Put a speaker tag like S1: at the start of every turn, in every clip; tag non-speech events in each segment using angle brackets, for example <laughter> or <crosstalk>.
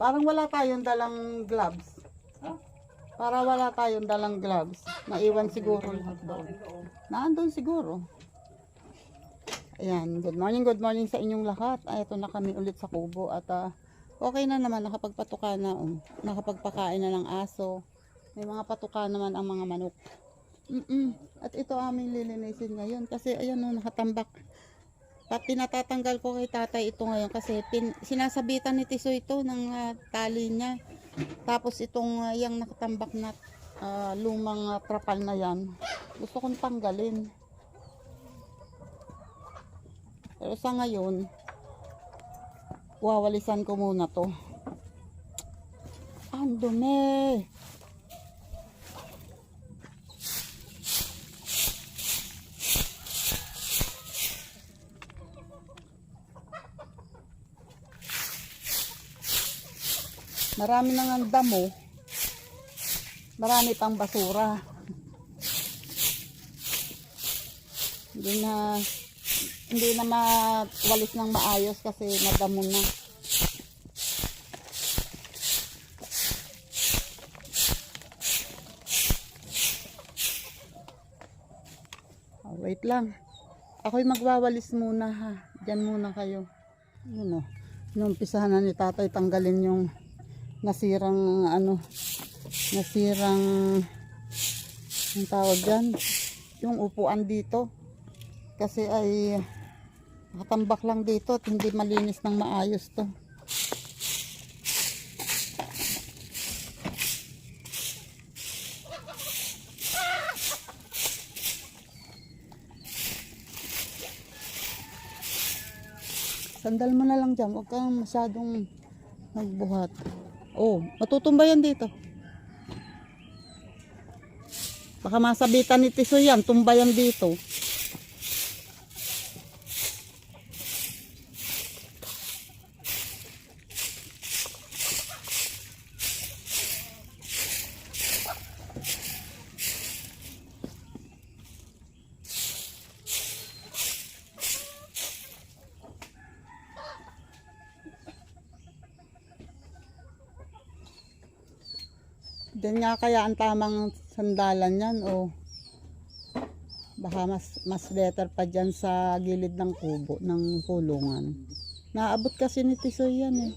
S1: Parang wala tayong dalang gloves. Para wala tayong dalang gloves. Naiwan siguro lahat. Naandun siguro. Ayan, good morning, good morning sa inyong lahat. Ay, ito na kami ulit sa kubo at ah, okay na naman, nakapagpatuka na, um, nakapagpakain na ng aso. May mga patuka naman ang mga manok. Mm At ito aming lilinisin ngayon kasi ayan no, nakatambak. Pinatatanggal ko kay tatay ito ngayon kasi pin, sinasabitan ni Tiso ito ng ah, tali niya. Tapos itong uh, yung nakatambak na ah, lumang ah, trapal na yan, gusto kong tanggalin. Pero sa ngayon, wawalisan ko muna to. Ang dumi! Marami nang ang damo. Marami pang basura. Hindi na hindi na mawalis ng maayos kasi nadamo na. Oh, wait lang. Ako'y magwawalis muna ha. Diyan muna kayo. Yun o. Inumpisahan na ni tatay tanggalin yung nasirang ano nasirang ang tawag dyan? Yung upuan dito. Kasi ay nakatambak lang dito at hindi malinis ng maayos to. Sandal mo na lang dyan. Huwag kang masyadong magbuhat oh matutumba yan dito. Baka masabitan ni Tiso yan tumba yan dito Diyan nga kaya ang tamang sandalan yan o baka mas mas better pa dyan sa gilid ng kubo ng kulungan. Naabot kasi ni Tisoy yan eh.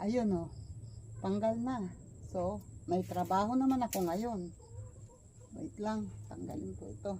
S1: Ayun o, tanggal na. So, may trabaho naman ako ngayon. Wait lang, tanggalin ko ito.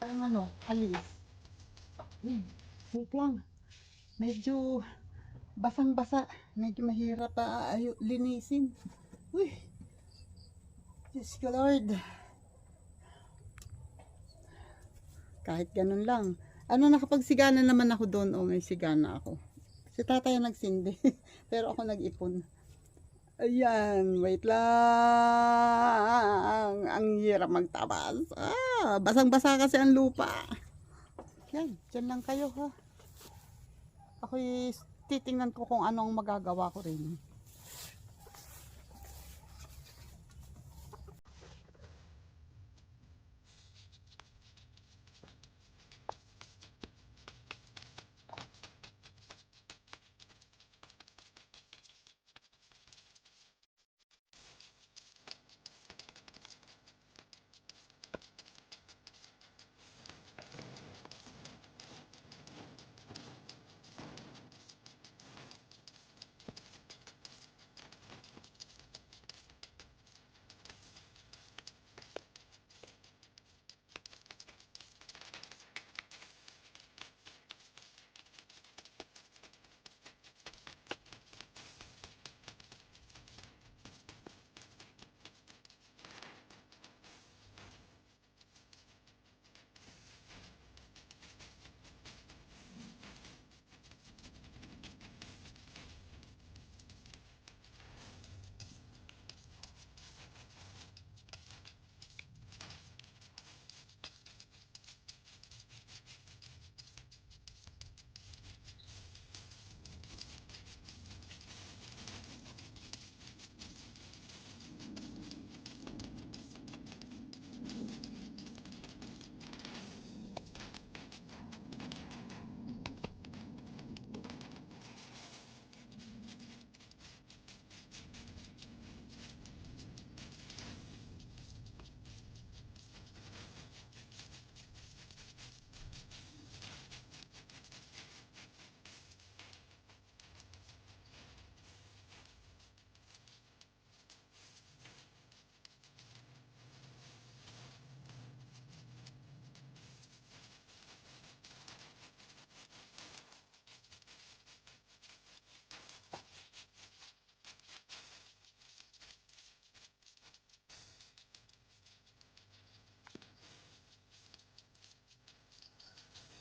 S1: Ang ano, alis. Hmm, wait lang. Medyo basang-basa. Medyo mahirap pa ayo linisin. Uy. Diyos ko Lord. Kahit ganun lang. Ano nakapagsigana naman ako doon o may sigana ako. Si tatay nagsindi. <laughs> Pero ako nag-ipon. Ayan, wait lang. Ang hirap magtabas. Ah, basang-basa kasi ang lupa. Yan, dyan lang kayo ha. Ako'y titingnan ko kung anong magagawa ko rin.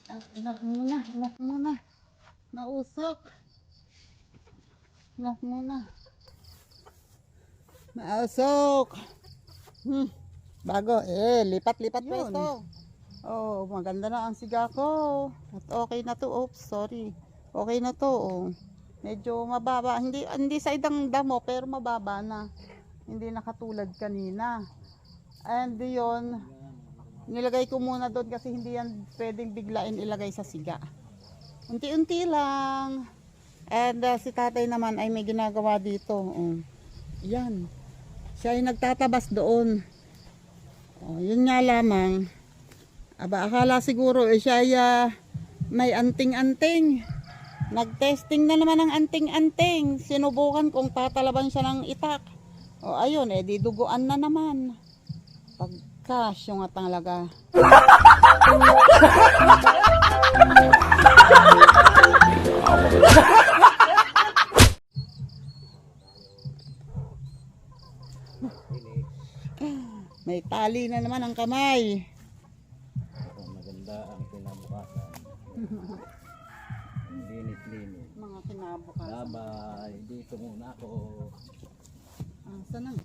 S1: Inak muna, inak muna. Nausok. Inak muna. Nausok. Hmm. Bago, eh, lipat-lipat pa ito. Oh, maganda na ang siga ko. At okay na to. Oops, sorry. Okay na to. Oh. Medyo mababa. Hindi, hindi sa idang damo, pero mababa na. Hindi na katulad kanina. And yun, nilagay ko muna doon kasi hindi yan pwedeng biglain ilagay sa siga. Unti-unti lang. And uh, si tatay naman ay may ginagawa dito. Oh. Yan. Siya ay nagtatabas doon. Oh, yun nga lamang. Aba, akala siguro eh, siya ay ah, may anting-anting. Nag-testing na naman ng anting-anting. Sinubukan kung tatalaban siya ng itak. O ayun, eh, diduguan na naman. Pagkas yung talaga. May tali na naman ang kamay.
S2: Kung maganda ang kinabukasan. Linis-linis. <laughs>
S1: Mga kinabukasan.
S2: Babay, dito muna ako.
S1: Ah, saan ang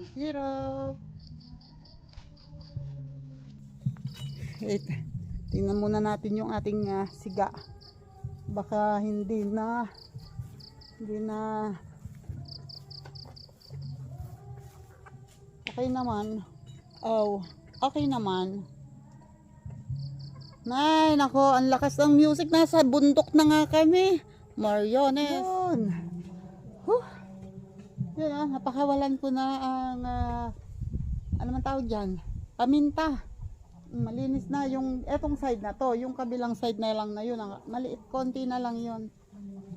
S1: Ang hirap. Wait. Tingnan muna natin yung ating ah, siga. Baka hindi na hindi na Okay naman. Oh, okay naman. Nay, nako, ang lakas ng music. Nasa bundok na nga kami. Mariones. Yun. Napakawalan ko na ang ah, ano man tawag dyan? Paminta. Malinis na yung etong side na to, yung kabilang side na lang na yun, maliit konti na lang yun.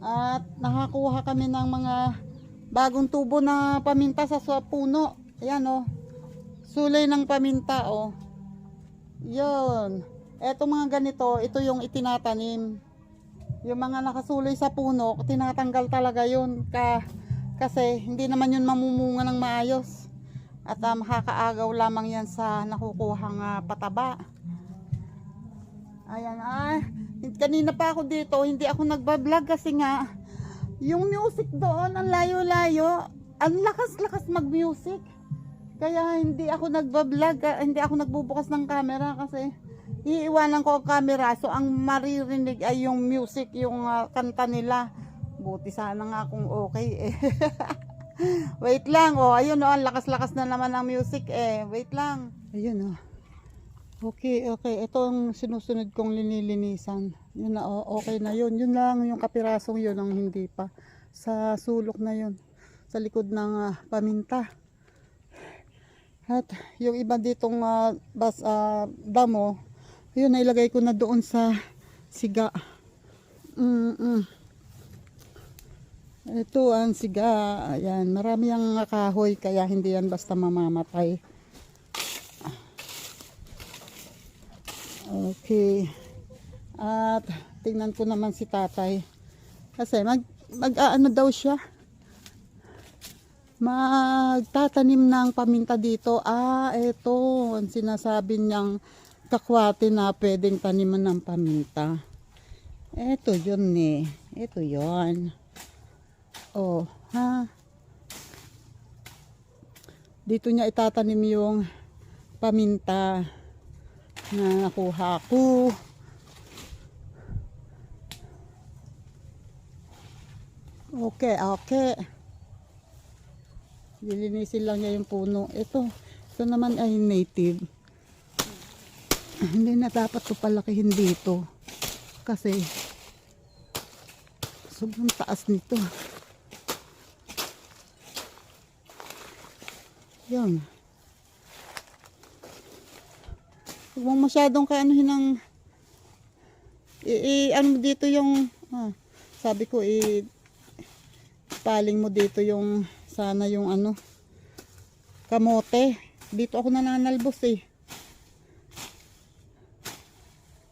S1: At nakakuha kami ng mga bagong tubo na paminta sa, sa puno. Ayan oh. Sulay ng paminta oh. Yun. Etong mga ganito, ito yung itinatanim. Yung mga nakasulay sa puno, tinatanggal talaga yun ka kasi hindi naman yun mamumunga ng maayos. At uh, makakaagaw lamang yan sa nakukuhang ah, pataba. Ayan, ah, kanina pa ako dito, hindi ako nagbablog kasi nga, yung music doon, ang layo-layo, ang lakas-lakas mag-music. Kaya hindi ako nagbablog, ah, hindi ako nagbubukas ng camera kasi iiwanan ko ang camera. So, ang maririnig ay yung music, yung ah, kanta nila. Buti sana nga kung okay eh. <laughs> Wait lang, oh. Ayun, oh. Ang lakas-lakas na naman ng music, eh. Wait lang. Ayun, oh. Okay, okay. Ito ang sinusunod kong linilinisan. Yun na, oh. Okay na yun. Yun lang, yung kapirasong yun ang hindi pa. Sa sulok na yun. Sa likod ng ah, paminta. At yung iba ditong ah, bas, ah, damo, yun, nailagay ko na doon sa siga. Mm-mm. Ito ang siga. Ayan, marami ang kahoy kaya hindi yan basta mamamatay. Okay. At tingnan ko naman si tatay. Kasi mag, mag ano daw siya? Magtatanim ng paminta dito. Ah, ito. Ang sinasabi niyang kakwate na pwedeng taniman ng paminta. Ito yun eh. Ito yun. Oh, ha? Dito niya itatanim yung paminta na nakuha ko. Okay, okay. Lilinisin lang niya yung puno. Ito, ito naman ay native. Hindi na dapat palakihin dito. Kasi, sobrang taas nito. Yan. Huwag mong masyadong kaanuhin ng i, i- ano dito yung ah, sabi ko i paling mo dito yung sana yung ano kamote. Dito ako nananalbos eh.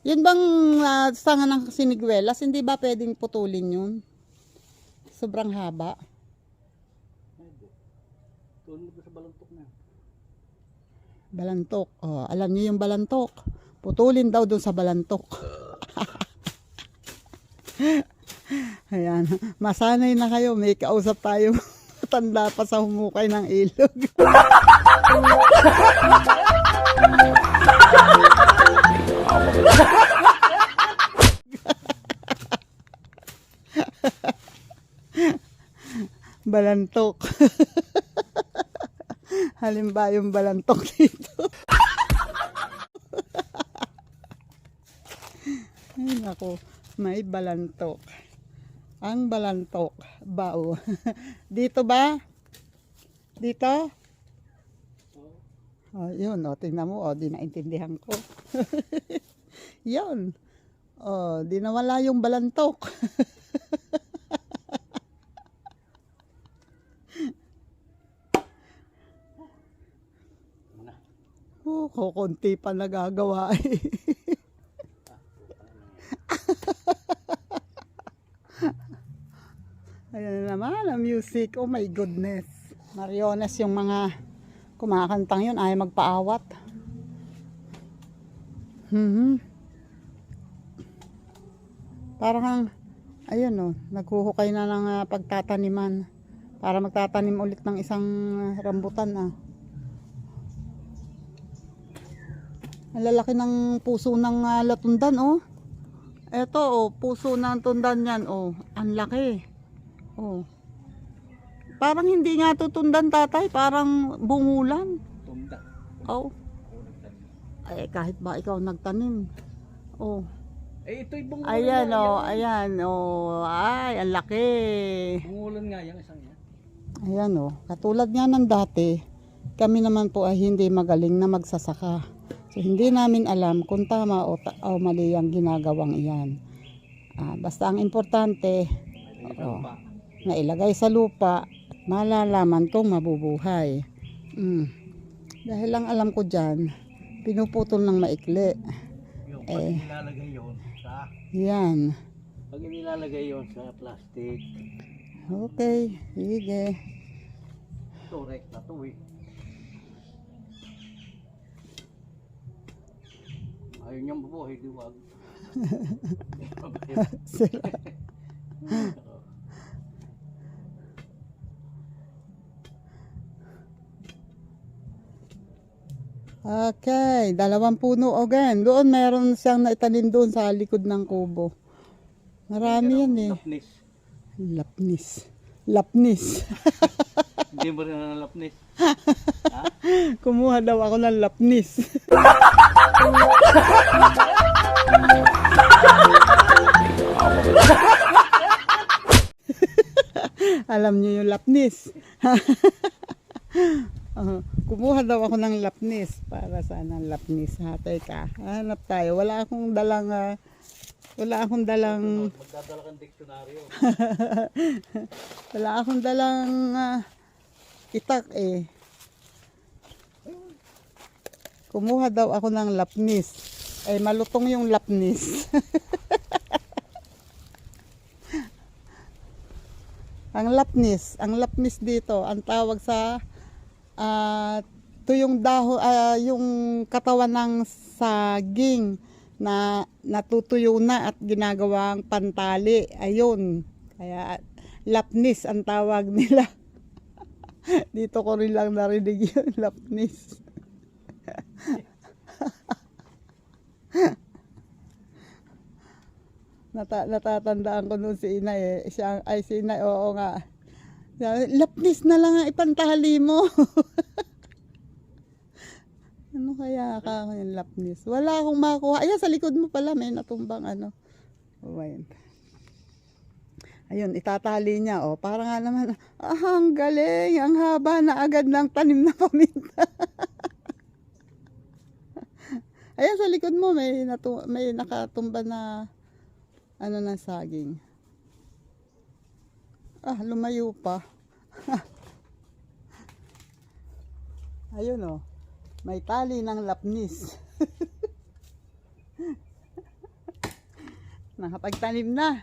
S1: Yun bang ah, sanga ng siniguelas hindi ba pwedeng putulin yun? Sobrang haba
S2: Tuloy mo sa balantok na.
S1: Balantok oh, alam niyo yung balantok putulin daw dun sa balantok <laughs> Ayan. Masanay na kayo. May kausap tayo. <laughs> Tanda pa sa humukay ng ilog. <laughs> balantok. Halimbawa yung balantok dito. <laughs> Ay, nako. May balantok. Ang balantok. Bao. <laughs> Dito ba? Dito? Oh, yun. O, tingnan mo. O, di naintindihan ko. <laughs> yun. O, di nawala yung balantok. Kukunti pa nagagawa eh. <laughs> Ayan na naman ang music. Oh my goodness. Mariones yung mga kumakantang yun ay magpaawat. Mhm. Parang ang, ayun oh, naghuhukay na ng ah, pagtataniman para magtatanim ulit ng isang rambutan ah. Ang lalaki ng puso ng ah, latundan, oh. Eto, oh, puso ng tundan yan, oh. Ang laki. Oh. Parang hindi nga tutundan, tatay. Parang bungulan.
S2: Tunda.
S1: Oh. Ay, kahit ba ikaw nagtanim. Oh.
S2: Eh, ito'y bungulan
S1: Ayan,
S2: nga
S1: oh.
S2: yan.
S1: Ayan, oh. Ay, ang laki.
S2: Bungulan nga yan, isang yan.
S1: Ayan, oh. Katulad nga ng dati, kami naman po ay hindi magaling na magsasaka. So, hindi namin alam kung tama o, ta- o mali ang ginagawang iyan. Ah, basta ang importante, Oo.
S2: pa.
S1: na ilagay sa lupa at malalaman kung mabubuhay. Mm. Dahil lang alam ko dyan, pinuputol ng maikli.
S2: Yung
S1: Eh.
S2: nilalagay yun sa...
S1: Yan.
S2: Pag nilalagay yun sa plastic,
S1: Okay, sige.
S2: turek na to eh. Ayaw niyang bubuhay, diwag. <laughs>
S1: Sira. Okay, dalawang puno again. Doon meron siyang naitanim doon sa likod ng kubo. Marami yan eh.
S2: Lapnis.
S1: Lapnis. Lapnis. <laughs>
S2: Hindi mo rin na lapnis. <laughs>
S1: Kumuha daw ako ng lapnis. <laughs> Alam niyo yung lapnis. Ah, <laughs> kumuha daw ako ng lapnis para saan ang lapnis ha teka hanap tayo wala akong dalang ah, wala akong dalang
S2: Magdadala kang diksyonaryo. <laughs>
S1: wala akong dalang ah, itak eh. Kumuha daw ako ng lapnis. Ay malutong yung lapnis. <laughs> Ang lapnis ang lapnis dito ang tawag sa ah to yung daho ah, yung katawan ng saging na natutuyo na at ginagawang pantali ayun kaya lapnis ang tawag <laughs> nila dito ko rin lang narinig yung <laughs> lapnis <laughs> Nata, natatandaan ko noon si inay eh. Siya, ay si inay, oo nga. Lapnis na lang ang ipantali mo. Ano kaya ka yung lapnis? Wala akong makuha. Ayan, sa likod mo pala may natumbang ano. Oh, ayun. Ayun, itatali niya. Oh, para nga naman, ah, ang galing. Ang haba na agad ng tanim na paminta. <laughs> Ayan, sa likod mo may, natu- may nakatumba na ano ng saging. Ah, lumayo pa. <laughs> Ayun oh. May tali ng lapnis. <laughs> Nakapagtanim na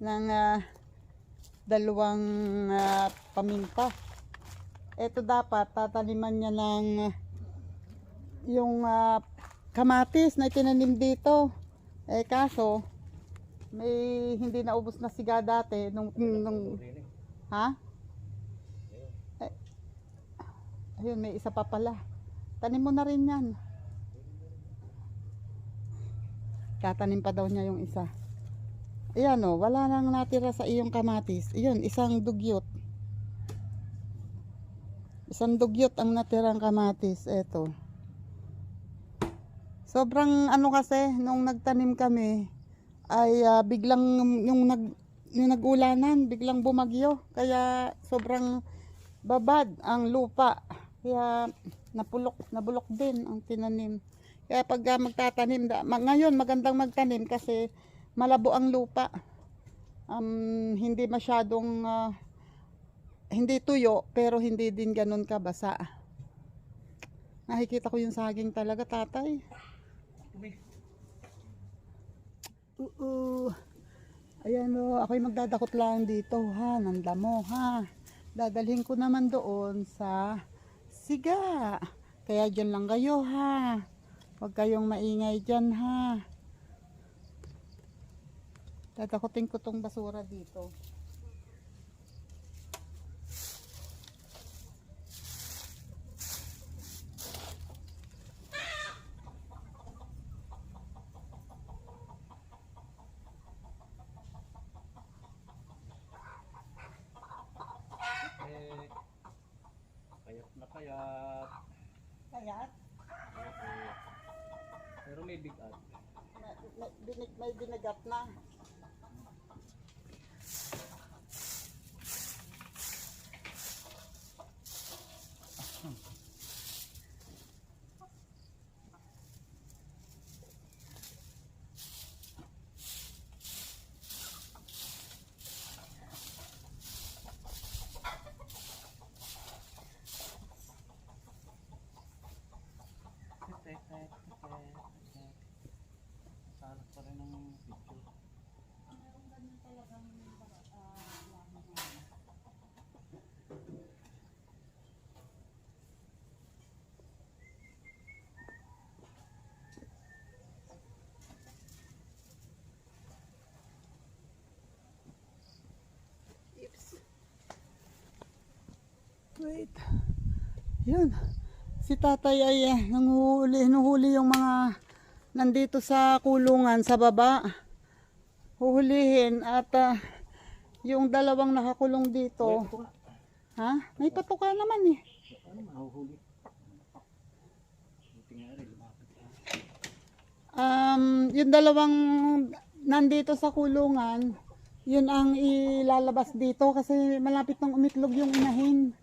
S1: ng ah, dalawang ah, paminta. Ito dapat tataniman niya ng yung ah, kamatis na itinanim dito. Eh kaso, may hindi naubos na siga dati nung, nung ha? Eh, ayun, may isa pa pala. Tanim mo na rin yan. Tatanim pa daw niya yung isa. Ayan o, wala nang natira sa iyong kamatis. Iyon, isang dugyot. Isang dugyot ang natirang kamatis. Eto. Sobrang ano kasi, nung nagtanim kami, ay ah, biglang yung nag yung nagulanan, biglang bumagyo. Kaya sobrang babad ang lupa. Kaya napulok, nabulok din ang tinanim. Kaya pag magtatanim, da, ngayon magandang magtanim kasi malabo ang lupa. Um, hindi masyadong ah, hindi tuyo pero hindi din ganun kabasa. Nakikita ko yung saging talaga, tatay. Oo. Ayan o, ako'y magdadakot lang dito ha, ng damo ha. Dadalhin ko naman doon sa siga. Kaya dyan lang kayo ha. Huwag kayong maingay dyan ha. Dadakotin ko tong basura dito.
S2: Eh, kayat na kayat.
S1: Kayat?
S2: Oo. Pero may bigat.
S1: May, binig, may binagat na.
S2: Salak pa rin ang picture.
S1: Wait. Yun. Si tatay ay eh, nanguhuli, hinuhuli yung mga nandito sa kulungan sa baba. Huhulihin at ah, yung dalawang nakakulong dito. Ha? May patuka naman eh. Um, yung dalawang nandito sa kulungan, yun ang ilalabas dito kasi malapit nang umitlog yung inahin.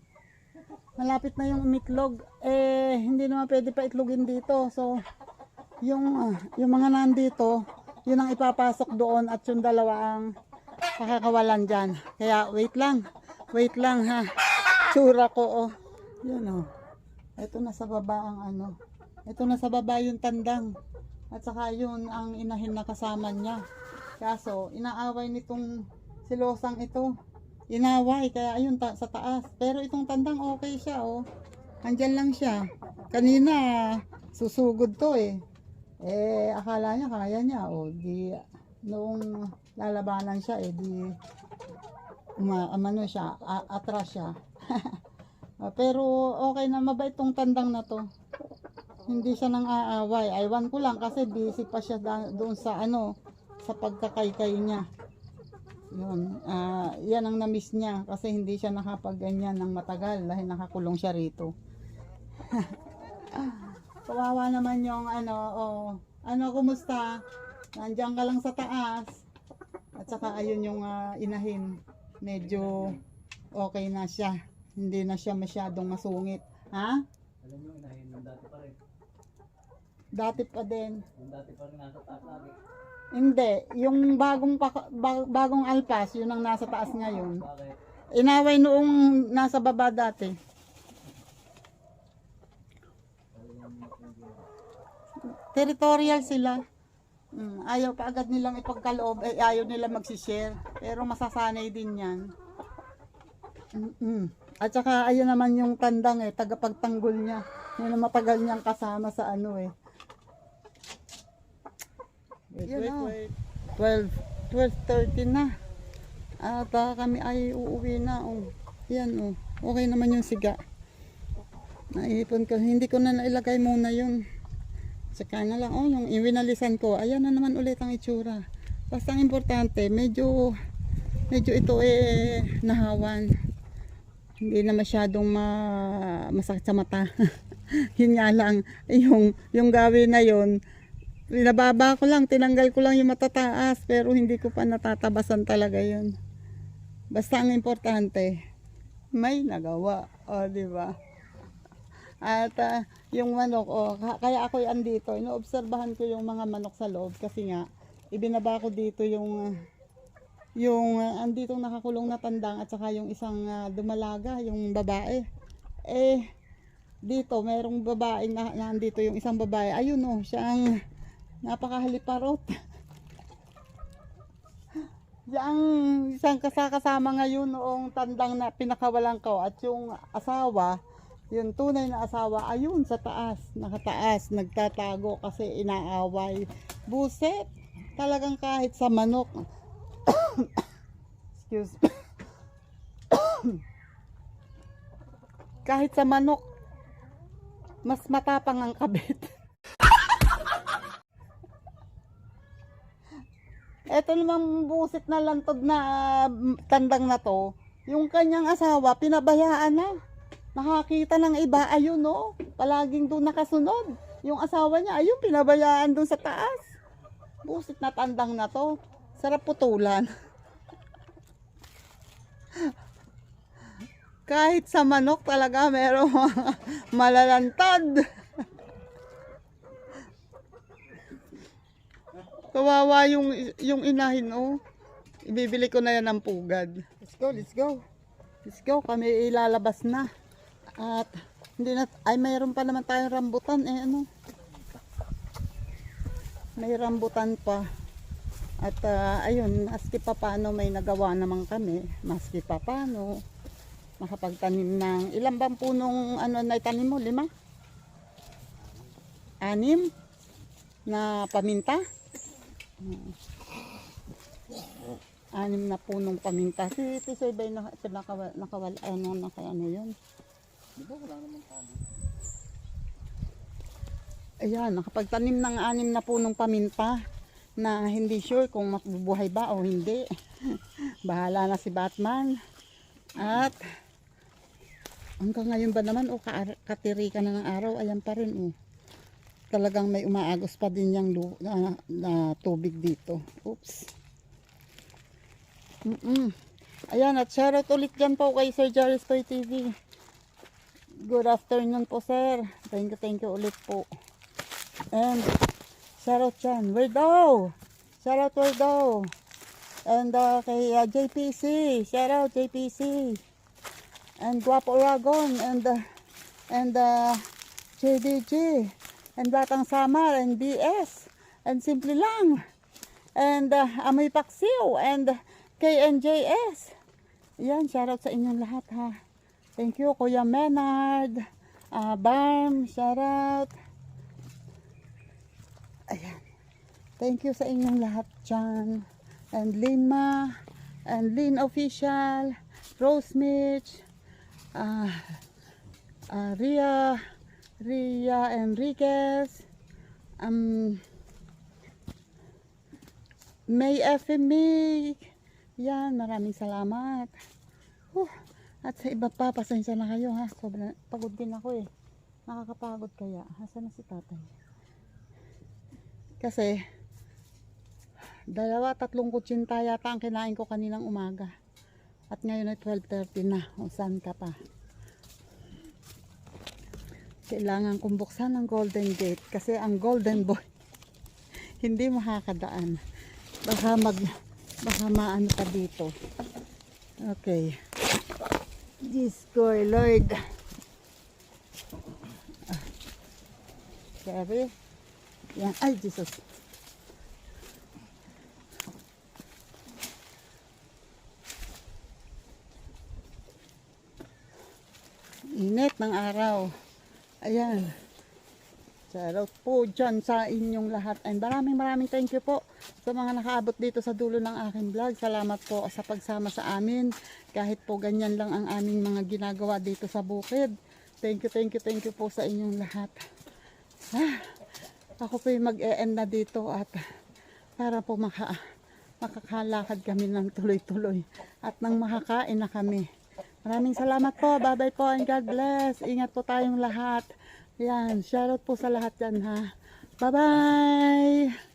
S1: Malapit na yung umitlog. Eh, hindi naman pwede pa itlogin dito. So, yung, ah, yung mga nandito, yun ang ipapasok doon at yung dalawa ang pakakawalan dyan. Kaya, wait lang. Wait lang ha. Tsura ko, oh. Yun, oh. Ito na sa baba ang ano. Ito na sa baba yung tandang. At saka yun ang inahin na kasama niya. Kaso, inaaway nitong silosang ito. Inaway, kaya ayun ta- sa taas. Pero itong tandang okay siya, oh. Andyan lang siya. Kanina, susugod to eh. Eh, akala niya kaya niya, oh. Di, noong lalabanan siya, eh, di, umano siya, atras siya. <laughs> Ah, pero okay na, mabait tong tandang na to hindi siya nang aaway. Aywan ko lang kasi busy pa siya doon sa ano, sa pagkakaykay niya. Yun, ah, yan ang na-miss niya kasi hindi siya nakapagganyan ng matagal dahil nakakulong siya rito. <laughs> Kawawa naman yung ano, oh, ano, kumusta? Nandiyan ka lang sa taas. At saka ayun yung ah, inahin. Medyo okay na siya. Hindi na siya masyadong masungit. Ha?
S2: Alam nyo, inahin yung dati pa rin.
S1: Dati pa din.
S2: Yung dati pa rin nasa taas lagi.
S1: Hindi, yung bagong bagong alpas, yun ang nasa taas ngayon. Inaway noong nasa baba dati. Territorial sila. Mm, ayaw pa agad nilang ipagkaloob, eh, ayaw nila magsishare. Pero masasanay din yan. Mm-mm. At saka ayun naman yung tandang eh, tagapagtanggol niya. Yun ang matagal niyang kasama sa ano eh.
S2: Wait,
S1: Yun
S2: wait,
S1: na.
S2: wait.
S1: 12, 12.30 na. At ah, kami ay uuwi na. Oh. Yan oh. Okay naman yung siga. Naipon ko. Hindi ko na nailagay muna yun. Saka na lang. Oh, yung iwinalisan ko. Ayan na naman ulit ang itsura. Basta ang importante, medyo medyo ito eh nahawan. Hindi na masyadong ma, masakit sa mata. <laughs> yun nga lang. Yung, yung gawin na yun, Pinababa ko lang, tinanggal ko lang yung matataas, pero hindi ko pa natatabasan talaga yun. Basta ang importante, may nagawa. O, di ba? At ah, yung manok, oh, ka- kaya ako andito, inoobserbahan ko yung mga manok sa loob kasi nga, ibinaba ko dito yung, ah, yung ah, andito nakakulong na tandang at saka yung isang ah, dumalaga, yung babae. Eh, dito, merong babae na, nandito yung isang babae. Ayun oh, siya ang napakahaliparot. Yang isang kasakasama ngayon noong tandang na pinakawalan ko at yung asawa, yung tunay na asawa, ayun sa taas, nakataas, nagtatago kasi inaaway. Buset, talagang kahit sa manok. <coughs> Excuse me. <coughs> kahit sa manok, mas matapang ang kabit. Eto namang busit na lantod na ah, tandang na to, yung kanyang asawa, pinabayaan na. Nakakita ng iba, ayun no, palaging doon nakasunod. Yung asawa niya, ayun, pinabayaan doon sa taas. Busit na tandang na to. Sarap putulan. <laughs> Kahit sa manok talaga merong <laughs> malalantad. Kawawa yung yung inahin oh. Ibibili ko na yan ng pugad. Let's go, let's go. Let's go, kami ilalabas na. At hindi na ay mayroon pa naman tayong rambutan eh ano. May rambutan pa. At ah, ayun, maski pa paano may nagawa naman kami. Maski pa paano makapagtanim ng ilang bang punong ano na itanim mo? Lima? Anim? Na paminta? Anim na punong paminta. Si Tisoy ba yung naka, nakawal, nakawal, ano, naka, ano yun?
S2: Di ba wala naman tali?
S1: Ayan, nakapagtanim ng anim na punong paminta na hindi sure kung mabubuhay ba o hindi. <laughs> Bahala na si Batman. At hanggang ngayon ba naman o ka katirikan na ng araw, ayan pa rin oh. Talagang may umaagos pa din yung na, na tubig dito. Oops. Mm-mm. Ayan, at shoutout ulit dyan po kay Sir Jarvis Toy TV. Good afternoon po, sir. Thank you, thank you ulit po. And shoutout dyan. Werdo! Shoutout Werdo! And uh, kay uh, JPC. Shoutout JPC. And Guapo Aragon. And uh, and uh, JDG. And Batang Samar. And BS. And Simple Lang. And uh, Amoy Paksiw. And KNJS. Yan, shoutout sa inyong lahat ha. Thank you, Kuya Menard. Uh, Barm, shoutout. Ayan. Thank you sa inyong lahat dyan. And Linma, and Lin Official, Rose Mitch, uh, uh, Ria, Ria Enriquez, um, May FMA. Yan, maraming salamat. Huh. At sa iba pa, pasensya na kayo ha. Sobrang pagod din ako eh. Nakakapagod kaya. Hasa na si tatay? Kasi, dalawa, tatlong kutsinta yata ang kinain ko kaninang umaga. At ngayon ay 12.30 na. O saan ka pa? Kailangan kong buksan ang golden gate. Kasi ang golden boy, <laughs> hindi makakadaan. Baka mag, baka maano pa dito. Okay. Diyos ko, Lord. Ah. Yan. Ay, Jesus. Init ng araw. Ayan. Shoutout po dyan sa inyong lahat. And maraming maraming thank you po sa mga nakaabot dito sa dulo ng aking vlog. Salamat po sa pagsama sa amin. Kahit po ganyan lang ang aming mga ginagawa dito sa bukid. Thank you, thank you, thank you po sa inyong lahat. Ah, ako po yung mag-e-end na dito at para po maka, makakalakad kami ng tuloy-tuloy at nang makakain na kami. Maraming salamat po. Bye-bye po and God bless. Ingat po tayong lahat. Yan, shoutout po sa lahat yan ha. Bye-bye!